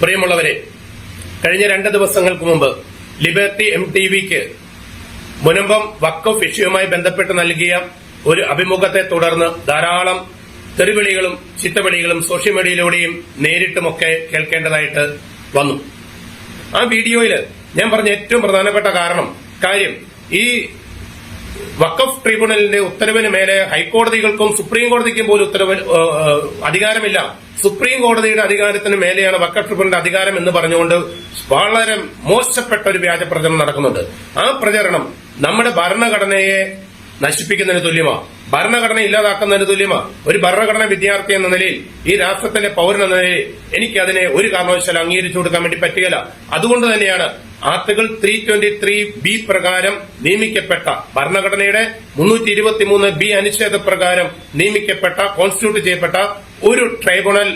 പ്രിയമുള്ളവരെ കഴിഞ്ഞ രണ്ട് ദിവസങ്ങൾക്ക് മുമ്പ് ലിബർട്ടി എം ടി വിക്ക് മുനമ്പം വക്കഫ് ഇഷ്യുമായി ബന്ധപ്പെട്ട് നൽകിയ ഒരു അഭിമുഖത്തെ തുടർന്ന് ധാരാളം തെറിവിളികളും ചിത്തവിളികളും സോഷ്യൽ മീഡിയയിലൂടെയും നേരിട്ടുമൊക്കെ കേൾക്കേണ്ടതായിട്ട് വന്നു. ആ വീഡിയോയിൽ ഞാൻ പറഞ്ഞ ഏറ്റവും പ്രധാനപ്പെട്ട കാരണം കാര്യം ഈ വക്കഫ് ട്രിബ്യൂണലിന്റെ ഉത്തരവിന് മേലെ ഹൈക്കോടതികൾക്കും സുപ്രീം കോടതിക്കും പോലും ഉത്തരവ് അധികാരമില്ല. സുപ്രീം കോടതിയുടെ അധികാരത്തിന് മേലെയാണ് വക്കഫ് ട്രിബ്യൂണലിന്റെ അധികാരം എന്ന് പറഞ്ഞുകൊണ്ട് വളരെ മോശപ്പെട്ട ഒരു വ്യാജ പ്രചരണം നടക്കുന്നുണ്ട്. ആ പ്രചരണം നമ്മുടെ ഭരണഘടനയെ നശിപ്പിക്കുന്നതിന് തുല്യമാ. ഭരണഘടന ഇല്ലാതാക്കുന്നതിന് തുല്യമാ. ഒരു ഭരണഘടന വിദ്യാർത്ഥി എന്ന നിലയിൽ ഈ രാഷ്ട്രത്തിന്റെ പൗരൻ എന്ന നിലയിൽ എനിക്ക് അതിനെ ഒരു കാരണവശാലും അംഗീകരിച്ചു കൊടുക്കാൻ വേണ്ടി പറ്റുകയില്ല. അതുകൊണ്ട് തന്നെയാണ് article three twenty three B പ്രകാരം നിയമിക്കപ്പെട്ട ഭരണഘടനയുടെ മുന്നൂറ്റി ഇരുപത്തിമൂന്ന് ബി അനുച്ഛേദ പ്രകാരം നിയമിക്കപ്പെട്ട കോൺസ്റ്റിറ്റ്യൂട്ട് ചെയ്യപ്പെട്ട ഒരു ട്രൈബ്യൂണൽ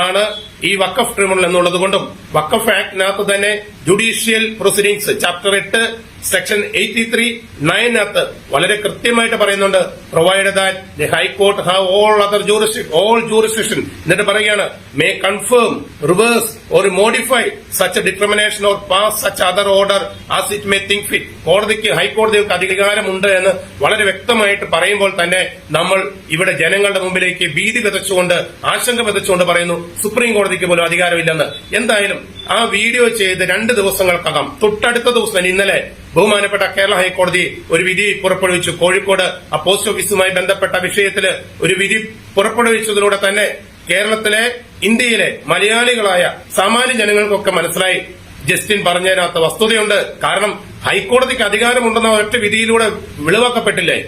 ആണ് ഈ വക്കഫ് ട്രിബ്യൂണൽ എന്നുള്ളത് കൊണ്ടും വക്കഫ് ആക്ടിനകത്ത് തന്നെ ജുഡീഷ്യൽ പ്രൊസീഡിംഗ്സ് ചാപ്റ്റർ എട്ട് സെക്ഷൻ എയ്റ്റി ത്രീ നയനകത്ത് വളരെ കൃത്യമായിട്ട് പറയുന്നുണ്ട്. Provide that the high court have all other juristic all jurisdiction എന്നിട്ട് പറയുകയാണ് may confirm reverse or modify such determination or pass such other order as it may think fit കോടതിക്ക് ഹൈക്കോടതികൾക്ക് അധികാരമുണ്ട് എന്ന് വളരെ വ്യക്തമായിട്ട് പറയുമ്പോൾ തന്നെ നമ്മൾ ഇവിടെ ജനങ്ങളുടെ മുമ്പിലേക്ക് ഭീതി വിതച്ചുകൊണ്ട് ആശങ്ക വിതച്ചുകൊണ്ട് പറയുന്നു സുപ്രീം കോടതിക്ക് പോലും അധികാരമില്ലെന്ന്. എന്തായാലും ആ വീഡിയോ ചെയ്ത് രണ്ട് ദിവസങ്ങൾക്കകം തൊട്ടടുത്ത ദിവസം ഇന്നലെ ബഹുമാനപ്പെട്ട കേരള ഹൈക്കോടതി ഒരു വിധി പുറപ്പെടുവിച്ചു. കോഴിക്കോട് ആ പോസ്റ്റ് ഓഫീസുമായി ബന്ധപ്പെട്ട വിഷയത്തിൽ ഒരു വിധി പുറപ്പെടുവിച്ചതിലൂടെ തന്നെ കേരളത്തിലെ ഇന്ത്യയിലെ മലയാളികളായ സാമാന്യ ജനങ്ങൾക്കൊക്കെ മനസ്സിലായി. ജസ്റ്റിൻ പറഞ്ഞതിനകത്ത് വസ്തുതയുണ്ട്. കാരണം ഹൈക്കോടതിക്ക് അധികാരമുണ്ടെന്ന ഒറ്റ വിധിയിലൂടെ വെളിവാക്കപ്പെട്ടില്ലേ?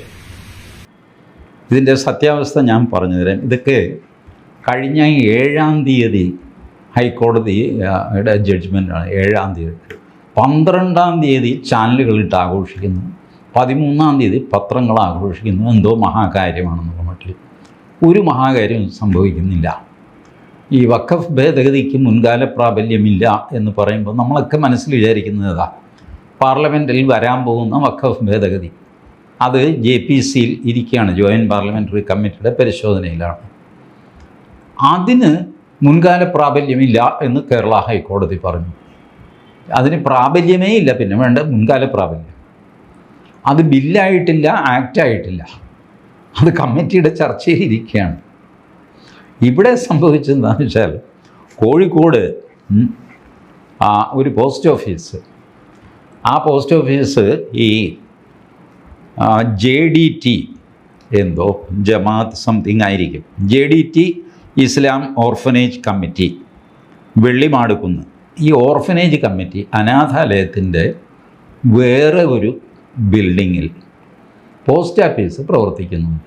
ഇതിന്റെ സത്യാവസ്ഥ ഞാൻ പറഞ്ഞുതരാം. ഇതൊക്കെ കഴിഞ്ഞ ഏഴാം തീയതി ഹൈക്കോടതിയുടെ ജഡ്ജ്മെന്റാണ് ഏഴാം തീയതി. പന്ത്രണ്ടാം തീയതി ചാനലുകളിട്ട് ആഘോഷിക്കുന്നു. പതിമൂന്നാം തീയതി പത്രങ്ങൾ ആഘോഷിക്കുന്നു. എന്തോ മഹാകാര്യമാണെന്നുള്ള മട്ടിൽ. ഒരു മഹാകാര്യം സംഭവിക്കുന്നില്ല. ഈ വഖഫ് ഭേദഗതിക്ക് മുൻകാല പ്രാബല്യമില്ല എന്ന് പറയുമ്പോൾ നമ്മളൊക്കെ മനസ്സിൽ വിചാരിക്കുന്നത് ഇതാ പാർലമെന്റിൽ വരാൻ പോകുന്ന വഖഫ് ഭേദഗതി. അത് ജെ പി സിയിൽ ഇരിക്കുകയാണ്. ജോയിന്റ് പാർലമെന്ററി കമ്മിറ്റിയുടെ പരിശോധനയിലാണ്. അതിന് മുൻകാല പ്രാബല്യമില്ല എന്ന് കേരള ഹൈക്കോടതി പറഞ്ഞു. അതിന് പ്രാബല്യമേ ഇല്ല പിന്നെ വേണ്ട മുൻകാല പ്രാബല്യം. അത് ബില്ലായിട്ടില്ല ആക്റ്റായിട്ടില്ല. അത് കമ്മിറ്റിയുടെ ചർച്ചയിൽ ഇരിക്കുകയാണ്. ഇവിടെ സംഭവിച്ചതെന്താണെന്ന് വെച്ചാൽ കോഴിക്കോട് ഒരു പോസ്റ്റ് ഓഫീസ്. ആ പോസ്റ്റ് ഓഫീസ് ഈ ജെ ഡി ടി എന്തോ ജമാഅത്ത് സംതിങ് ആയിരിക്കും. J D T Islam orphanage committee Vellimadukunnu ഈ ഓർഫനേജ് കമ്മിറ്റി അനാഥാലയത്തിന്റെ വേറെ ഒരു ബിൽഡിങ്ങിൽ പോസ്റ്റ് ഓഫീസ് പ്രവർത്തിക്കുന്നു.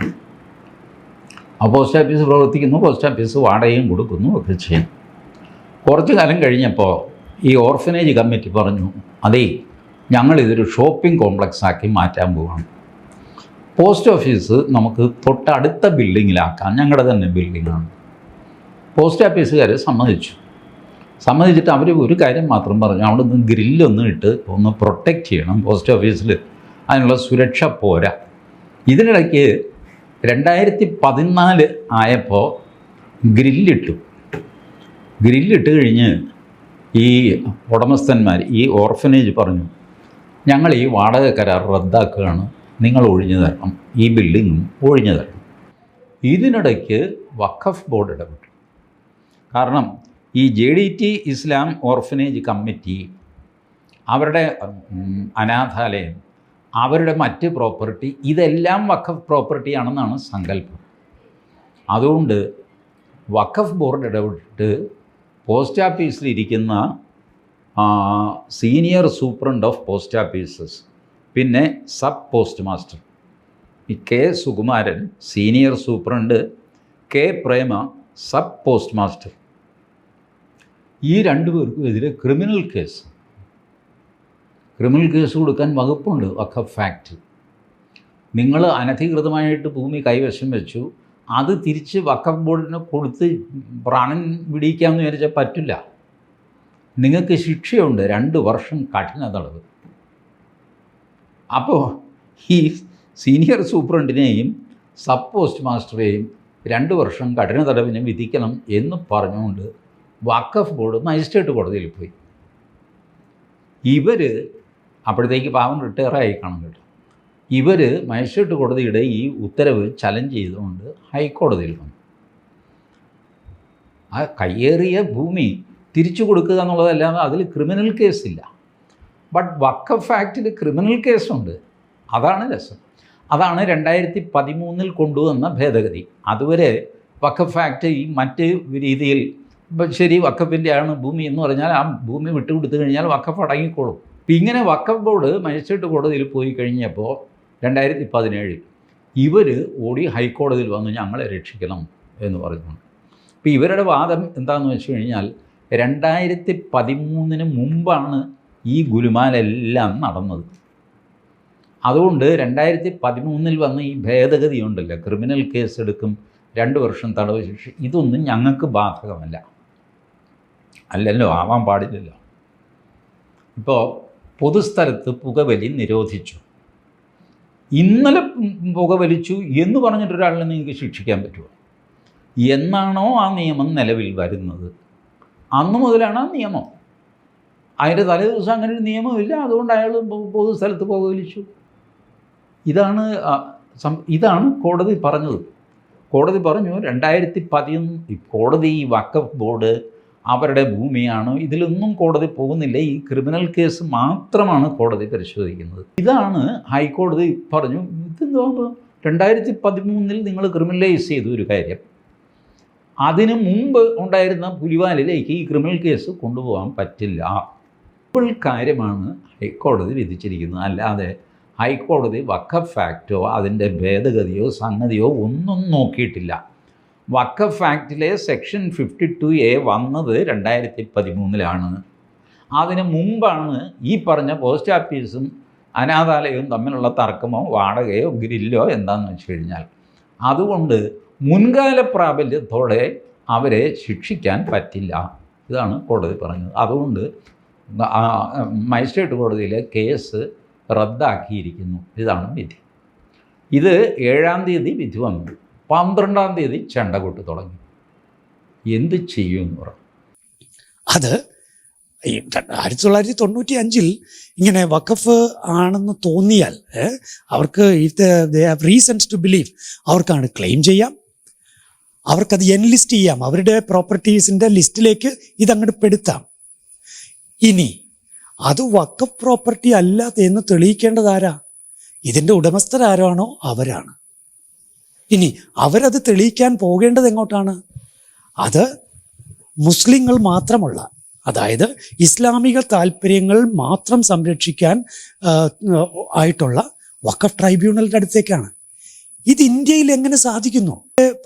ആ പോസ്റ്റ് ഓഫീസ് പ്രവർത്തിക്കുന്നു പോസ്റ്റ് ഓഫീസ് വാടകയും കൊടുക്കുന്നു ഒക്കെ ചെയ്യും. കുറച്ച് കാലം കഴിഞ്ഞപ്പോൾ ഈ ഓർഫനേജ് കമ്മിറ്റി പറഞ്ഞു അതേ ഞങ്ങളിതൊരു ഷോപ്പിംഗ് കോംപ്ലക്സ് ആക്കി മാറ്റാൻ പോവാണ്. പോസ്റ്റ് ഓഫീസ് നമുക്ക് തൊട്ടടുത്ത ബിൽഡിങ്ങിലാക്കാം ഞങ്ങളുടെ തന്നെ ബിൽഡിങ്ങാണ്. പോസ്റ്റ് ഓഫീസുകാർ സമ്മതിച്ചു. സമ്മതിച്ചിട്ട് അവർ ഒരു കാര്യം മാത്രം പറഞ്ഞു. അവിടെ നിന്ന് ഗ്രില്ലൊന്നും ഇട്ട് ഒന്ന് പ്രൊട്ടക്റ്റ് ചെയ്യണം പോസ്റ്റ് ഓഫീസിൽ അതിനുള്ള സുരക്ഷ പോരാ. ഇതിനിടയ്ക്ക് രണ്ടായിരത്തി പതിനാല് ആയപ്പോൾ ഗ്രില്ലിട്ടു. ഗ്രില്ലിട്ട് കഴിഞ്ഞ് ഈ ഉടമസ്ഥന്മാർ ഈ ഓർഫനേജ് പറഞ്ഞു ഞങ്ങൾ ഈ വാടക കരാർ റദ്ദാക്കുകയാണ്. നിങ്ങൾ ഒഴിഞ്ഞു തരണം. ഈ ബിൽഡിങ്ങും ഒഴിഞ്ഞു തരണം. ഇതിനിടയ്ക്ക് വഖഫ് ബോർഡ് ഇടപെട്ടു. കാരണം ഈ J D T Islam orphanage committee അവരുടെ അനാഥാലയം അവരുടെ മറ്റ് പ്രോപ്പർട്ടി ഇതെല്ലാം വഖഫ് പ്രോപ്പർട്ടിയാണെന്നാണ് സങ്കല്പം. അതുകൊണ്ട് വഖഫ് ബോർഡ് ഇടപെട്ടിട്ട് post ഓഫീസിലിരിക്കുന്ന senior superintendent of post offices പിന്നെ sub post master K Sukumaran senior superintendent K Prema sub post master ഈ രണ്ടു പേർക്കും എതിരെ ക്രിമിനൽ കേസ്. ക്രിമിനൽ കേസ് കൊടുക്കാൻ വകുപ്പുണ്ട്. വഖഫ് ഫാക്റ്റ് നിങ്ങൾ അനധികൃതമായിട്ട് ഭൂമി കൈവശം വെച്ചു. അത് തിരിച്ച് വഖഫ് ബോർഡിന് കൊടുത്ത് പ്രാണൻ വിടിയിക്കാമെന്ന് വിചാരിച്ചാൽ പറ്റില്ല. നിങ്ങൾക്ക് ശിക്ഷയുണ്ട്. രണ്ട് വർഷം കഠിന തടവ്. അപ്പോൾ ഈ സീനിയർ സൂപ്രണ്ടിനെയും സബ് പോസ്റ്റ് മാസ്റ്ററെയും രണ്ട് വർഷം കഠിന തടവിന് വിധിക്കണം എന്ന് പറഞ്ഞുകൊണ്ട് വക്കഫ് ബോർഡ് മജിസ്ട്രേറ്റ് കോടതിയിൽ പോയി. ഇവർ അപ്പോഴത്തേക്ക് പാവം റിട്ടയർ ആയി കാണും കേട്ടോ. ഇവർ മജിസ്ട്രേറ്റ് കോടതിയുടെ ഈ ഉത്തരവ് ചലഞ്ച് ചെയ്തുകൊണ്ട് ഹൈക്കോടതിയിൽ വന്നു. ആ കയ്യേറിയ ഭൂമി തിരിച്ചു കൊടുക്കുക എന്നുള്ളതല്ലാതെ അതിൽ ക്രിമിനൽ കേസില്ല ബട്ട് വക്കഫ് ആക്റ്റിൽ ക്രിമിനൽ കേസുണ്ട് അതാണ് രസം. അതാണ് രണ്ടായിരത്തി പതിമൂന്നിൽ കൊണ്ടുവന്ന ഭേദഗതി. അതുവരെ വഖഫ് ആക്ട് ഈ മറ്റ് രീതിയിൽ ഇപ്പം ശരി വക്കഫിന്റെ ആണ് ഭൂമി എന്ന് പറഞ്ഞാൽ ആ ഭൂമി വിട്ടുകൊടുത്തു കഴിഞ്ഞാൽ വക്കഫ് അടങ്ങിക്കോളും ഇങ്ങനെ വക്കഫ് ബോർഡ് മജിസ്ട്രേറ്റ് കോടതിയിൽ പോയി കഴിഞ്ഞപ്പോൾ രണ്ടായിരത്തി പതിനേഴിൽ ഇവർ ഓടി ഹൈക്കോടതിയിൽ വന്ന് ഞങ്ങളെ രക്ഷിക്കണം എന്ന് പറഞ്ഞു അപ്പോൾ ഇവരുടെ വാദം എന്താണെന്ന് വെച്ച് കഴിഞ്ഞാൽ രണ്ടായിരത്തി പതിമൂന്നിന് മുമ്പാണ് ഈ ഗുലുമാലെല്ലാം നടന്നത്. അതുകൊണ്ട് രണ്ടായിരത്തി പതിമൂന്നിൽ വന്ന ഈ ഭേദഗതി ഉണ്ടല്ലോ ക്രിമിനൽ കേസ് എടുക്കും രണ്ട് വർഷം തടവ് ശിക്ഷ ഇതൊന്നും ഞങ്ങൾക്ക് ബാധകമല്ല. അല്ലല്ലോ ആവാൻ പാടില്ലല്ലോ. ഇപ്പോൾ പൊതുസ്ഥലത്ത് പുകവലി നിരോധിച്ചു. ഇന്നലെ പുകവലിച്ചു എന്ന് പറഞ്ഞിട്ട് ഒരാളിനെ നിങ്ങൾക്ക് ശിക്ഷിക്കാൻ പറ്റുമോ? എന്നാണോ ആ നിയമം നിലവിൽ വരുന്നത്? അന്ന് മുതലാണ് ആ നിയമം. അതിന്റെ തലേ ദിവസം അങ്ങനെ ഒരു നിയമമില്ല. അതുകൊണ്ട് അയാൾ പൊതുസ്ഥലത്ത് പുകവലിച്ചു. ഇതാണ് ഇതാണ് കോടതി പറഞ്ഞത്. കോടതി പറഞ്ഞു രണ്ടായിരത്തി പതിനൊന്ന് കോടതി ഈ വക്കഫ് ബോർഡ് അവരുടെ ഭൂമിയാണ്. ഇതിലൊന്നും കോടതി പോകുന്നില്ല. ഈ ക്രിമിനൽ കേസ് മാത്രമാണ് കോടതി പരിശോധിക്കുന്നത്. ഇതാണ് ഹൈക്കോടതി പറഞ്ഞു ഇതെന്തോ രണ്ടായിരത്തി പതിമൂന്നിൽ നിങ്ങൾ ക്രിമിനലൈസ് ചെയ്തു ഒരു കാര്യം. അതിനു മുമ്പ് ഉണ്ടായിരുന്ന പുലിവാലിലേക്ക് ഈ ക്രിമിനൽ കേസ് കൊണ്ടുപോകാൻ പറ്റില്ല. ഇപ്പോൾ കാര്യമാണ് ഹൈക്കോടതി വിധിച്ചിരിക്കുന്നത്. അല്ലാതെ ഹൈക്കോടതി വഖഫ് ആക്റ്റോ അതിന്റെ ഭേദഗതിയോ സംഗതിയോ ഒന്നും നോക്കിയിട്ടില്ല. വഖഫ് ആക്റ്റിലെ സെക്ഷൻ ഫിഫ്റ്റി ടു എ വന്നത് രണ്ടായിരത്തി പതിമൂന്നിലാണ് അതിന് മുമ്പാണ് ഈ പറഞ്ഞ പോസ്റ്റ് ഓഫീസും അനാഥാലയവും തമ്മിലുള്ള തർക്കമോ വാടകയോ ഗ്രില്ലോ എന്താണെന്ന് വെച്ച് കഴിഞ്ഞാൽ. അതുകൊണ്ട് മുൻകാല പ്രാബല്യത്തോടെ അവരെ ശിക്ഷിക്കാൻ പറ്റില്ല. ഇതാണ് കോടതി പറഞ്ഞത്. അതുകൊണ്ട് മജിസ്ട്രേറ്റ് കോടതിയിലെ കേസ് റദ്ദാക്കിയിരിക്കുന്നു. ഇതാണ് വിധി. ഇത് ഏഴാം തീയതി വിധി വന്നു. പന്ത്രണ്ടാം തീയതി ചെണ്ടകൊട്ട് തുടങ്ങി. എന്ത് ചെയ്യും അത് ആയിരത്തി തൊള്ളായിരത്തി തൊണ്ണൂറ്റി അഞ്ചിൽ ഇങ്ങനെ വഖഫ് ആണെന്ന് തോന്നിയാൽ അവർക്ക് ഹാവ് റീസൺസ് ടു ബിലീവ് അവർക്കാണ് ക്ലെയിം ചെയ്യാം. അവർക്കത് എൻലിസ്റ്റ് ചെയ്യാം. അവരുടെ പ്രോപ്പർട്ടീസിന്റെ ലിസ്റ്റിലേക്ക് ഇതങ്ങോട്ട് പെടുത്താം. ഇനി അത് വക്കഫ് പ്രോപ്പർട്ടി അല്ല എന്ന് തെളിയിക്കേണ്ടത് ആരാ ഇതിന്റെ ഉടമസ്ഥരാരാണോ? അവരാണ്. ഇനി അവരത് തെളിയിക്കാൻ പോകേണ്ടത് എങ്ങോട്ടാണ്? അത് മുസ്ലിങ്ങൾ മാത്രമുള്ള അതായത് ഇസ്ലാമിക താല്പര്യങ്ങൾ മാത്രം സംരക്ഷിക്കാൻ ആയിട്ടുള്ള വഖഫ് ട്രൈബ്യൂണലിന്റെ അടുത്തേക്കാണ്. ഇത് ഇന്ത്യയിൽ എങ്ങനെ സാധിക്കുന്നു?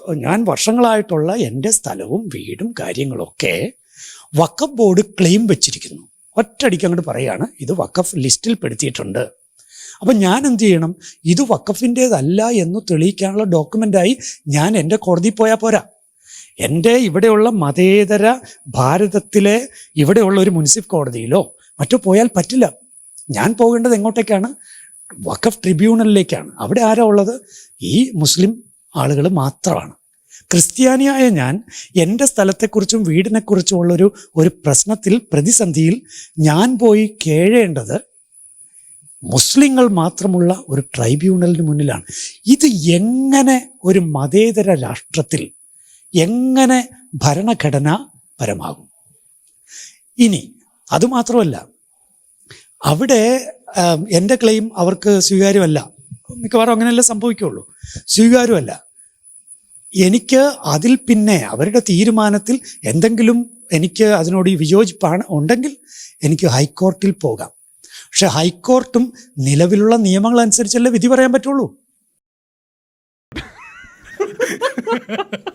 ഞാൻ വർഷങ്ങളായിട്ടുള്ള എന്റെ സ്ഥലവും വീടും കാര്യങ്ങളൊക്കെ വഖഫ് ബോർഡ് ക്ലെയിം വെച്ചിരിക്കുന്നു. ഒറ്റയടിക്ക് അങ്ങോട്ട് പറയാണ് ഇത് വഖഫ് ലിസ്റ്റിൽ പെടുത്തിയിട്ടുണ്ട്. അപ്പം ഞാൻ എന്ത് ചെയ്യണം? ഇത് വഖഫിന്റേതല്ല എന്ന് തെളിയിക്കാനുള്ള ഡോക്യുമെന്റായി ഞാൻ എന്റെ കോടതിയിൽ പോയാൽ പോരാ. എന്റെ ഇവിടെയുള്ള മതേതര ഭാരതത്തിലെ ഇവിടെയുള്ള ഒരു മുനിസിപ്പൽ കോടതിയിലോ മറ്റോ പോയാൽ പറ്റില്ല. ഞാൻ പോകേണ്ടത് എങ്ങോട്ടേക്കാണ്? വഖഫ് ട്രിബ്യൂണലിലേക്കാണ്. അവിടെ ആരാ ഉള്ളത്? ഈ മുസ്ലിം ആളുകൾ മാത്രമാണ്. ക്രിസ്ത്യാനിയായ ഞാൻ എന്റെ സ്ഥലത്തെക്കുറിച്ചും വീടിനെക്കുറിച്ചും ഉള്ളൊരു ഒരു പ്രശ്നത്തിൽ പ്രതിസന്ധിയിൽ ഞാൻ പോയി കേഴേണ്ടത് മുസ്ലിങ്ങൾ മാത്രമുള്ള ഒരു ട്രൈബ്യൂണലിന് മുന്നിലാണ്. ഇത് എങ്ങനെ ഒരു മതേതര രാഷ്ട്രത്തിൽ എങ്ങനെ ഭരണഘടന പരമാകും? ഇനി അതുമാത്രമല്ല അവിടെ എന്റെ ക്ലെയിം അവർക്ക് സ്വീകാര്യമല്ല. മിക്കവാറും അങ്ങനെയല്ലേ സംഭവിക്കുകയുള്ളൂ. സ്വീകാര്യമല്ല. എനിക്ക് അതിൽ പിന്നെ അവരുടെ തീരുമാനത്തിൽ എന്തെങ്കിലും എനിക്ക് അതിനോട് ഈ വിയോജിപ്പാണ് ഉണ്ടെങ്കിൽ എനിക്ക് ഹൈക്കോർട്ടിൽ പോകാം. പക്ഷെ ഹൈക്കോർട്ടും നിലവിലുള്ള നിയമങ്ങൾ അനുസരിച്ചല്ലേ വിധി പറയാൻ പറ്റുള്ളൂ?